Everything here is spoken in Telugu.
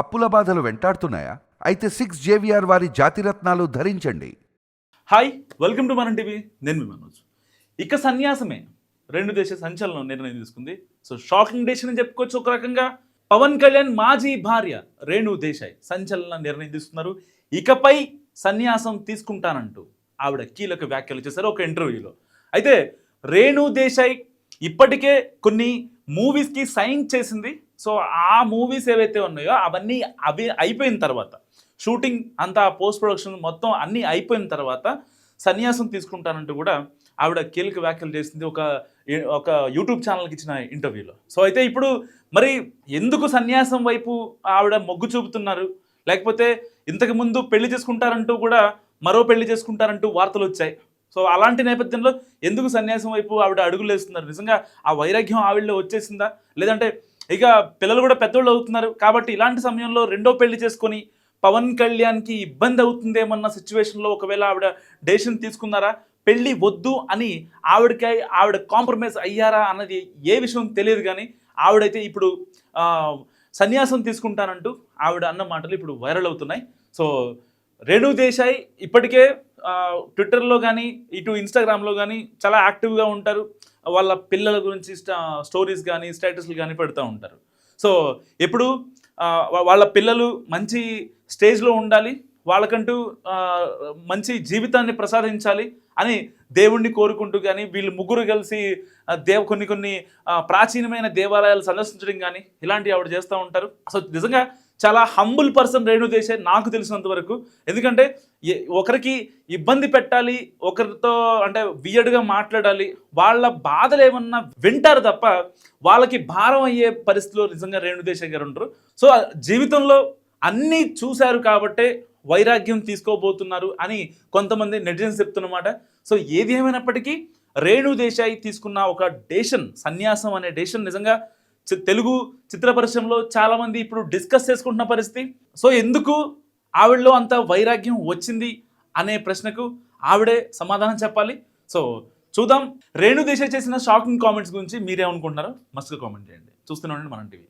అప్పుల బాధలు వెంటాడుతున్నాయా? అయితే సిక్స్ జేవిఆర్ వారి జాతిరత్నాలు ధరించండి. Hi welcome to Manam TV నేను మీ మనోజ్. ఇక సన్యాసమే. రెండు దేశ సంచలనం నిర్ణయం తీసుకుంది. సో షాకింగ్ డేషన్ అని చెప్పుకోవచ్చు ఒక రకంగా. పవన్ కళ్యాణ్ మాజీ భార్య రేణు దేశాయ్ సంచలన నిర్ణయం తీసుకున్నారు. ఇకపై సన్యాసం తీసుకుంటానంటూ ఆవిడ కీలక వ్యాఖ్యలు చేశారు ఒక ఇంటర్వ్యూలో అయితే రేణు దేశాయ్ ఇప్పటికే కొన్ని మూవీస్కి సైన్ చేసింది సో ఆ మూవీస్ ఏవైతే ఉన్నాయో అవన్నీ అవి అయిపోయిన తర్వాత షూటింగ్ అంతా పోస్ట్ ప్రొడక్షన్ మొత్తం అన్నీ అయిపోయిన తర్వాత సన్యాసం తీసుకుంటానంటూ కూడా ఆవిడ కీలక వ్యాఖ్యలు చేసింది ఒక ఒక యూట్యూబ్ ఛానల్కి ఇచ్చిన ఇంటర్వ్యూలో. సో అయితే ఇప్పుడు మరి ఎందుకు సన్యాసం వైపు ఆవిడ మొగ్గు చూపుతున్నారు? లేకపోతే ఇంతకు ముందు పెళ్ళి చేసుకుంటారంటూ కూడా మరో పెళ్ళి చేసుకుంటారంటూ వార్తలు వచ్చాయి. సో అలాంటి నేపథ్యంలో ఎందుకు సన్యాసం వైపు ఆవిడ అడుగులు వేస్తున్నారు? నిజంగా ఆ వైరాగ్యం ఆవిడలో వచ్చేసిందా? లేదంటే ఇక పిల్లలు కూడా పెద్దోళ్ళు అవుతున్నారు. కాబట్టి ఇలాంటి సమయంలో రెండో పెళ్ళి చేసుకొని పవన్ కళ్యాణ్కి ఇబ్బంది అవుతుందేమన్న సిచ్యువేషన్లో ఒకవేళ ఆవిడ డెసిషన్ తీసుకున్నారా? పెళ్ళి వద్దు అని ఆవిడకి ఆవిడ కాంప్రమైజ్ అయ్యారా అన్నది ఏ విషయం తెలియదు కానీ ఆవిడైతే ఇప్పుడు సన్యాసం తీసుకుంటానంటూ ఆవిడ అన్న మాటలు ఇప్పుడు వైరల్ అవుతున్నాయి. సో రేణు దేశాయ్ ఇప్పటికే ట్విట్టర్లో కానీ ఇటు ఇన్స్టాగ్రామ్లో కానీ చాలా యాక్టివ్గా ఉంటారు. వాళ్ళ పిల్లల గురించి స్టోరీస్ కానీ స్టేటస్లు కానీ పెడుతూ ఉంటారు. సో ఎప్పుడు వాళ్ళ పిల్లలు మంచి స్టేజ్లో ఉండాలి వాళ్ళకంటూ మంచి జీవితాన్ని ప్రసాదించాలి అని దేవుణ్ణి కోరుకుంటూ కానీ వీళ్ళు ముగ్గురు కలిసి దేవ కొన్ని కొన్ని ప్రాచీనమైన దేవాలయాలు సందర్శించడం కానీ ఇలాంటివి ఆవిడ చేస్తూ ఉంటారు. సో నిజంగా చాలా హంబుల్ పర్సన్ రేణు దేశాయ్ నాకు తెలిసినంత వరకు. ఎందుకంటే ఒకరికి ఇబ్బంది పెట్టాలి ఒకరితో అంటే వియడ్గా మాట్లాడాలి వాళ్ళ బాధలు ఏమన్నా వింటారు తప్ప వాళ్ళకి భారం అయ్యే పరిస్థితిలో నిజంగా రేణుదేశాయ్ గారు ఉంటారు సో జీవితంలో అన్నీ చూశారు కాబట్టే వైరాగ్యం తీసుకోబోతున్నారు అని కొంతమంది నెటిజన్స్ చెప్తున్నమాట. సో ఏది ఏమైనప్పటికీ రేణు దేశాయి తీసుకున్న ఒక డేషన్ సన్యాసం అనే డేషన్ నిజంగా తెలుగు చిత్ర పరిశ్రమలో చాలామంది ఇప్పుడు డిస్కస్ చేసుకుంటున్న పరిస్థితి. సో ఎందుకు ఆవిడలో అంత వైరాగ్యం వచ్చింది అనే ప్రశ్నకు ఆవిడే సమాధానం చెప్పాలి. సో చూద్దాం. రేణు దేశాయ్ చేసిన షాకింగ్ కామెంట్స్ గురించి మీరేమనుకుంటున్నారో మస్తుగా కామెంట్ చేయండి. చూస్తూనే ఉండండి మనం టీవీ.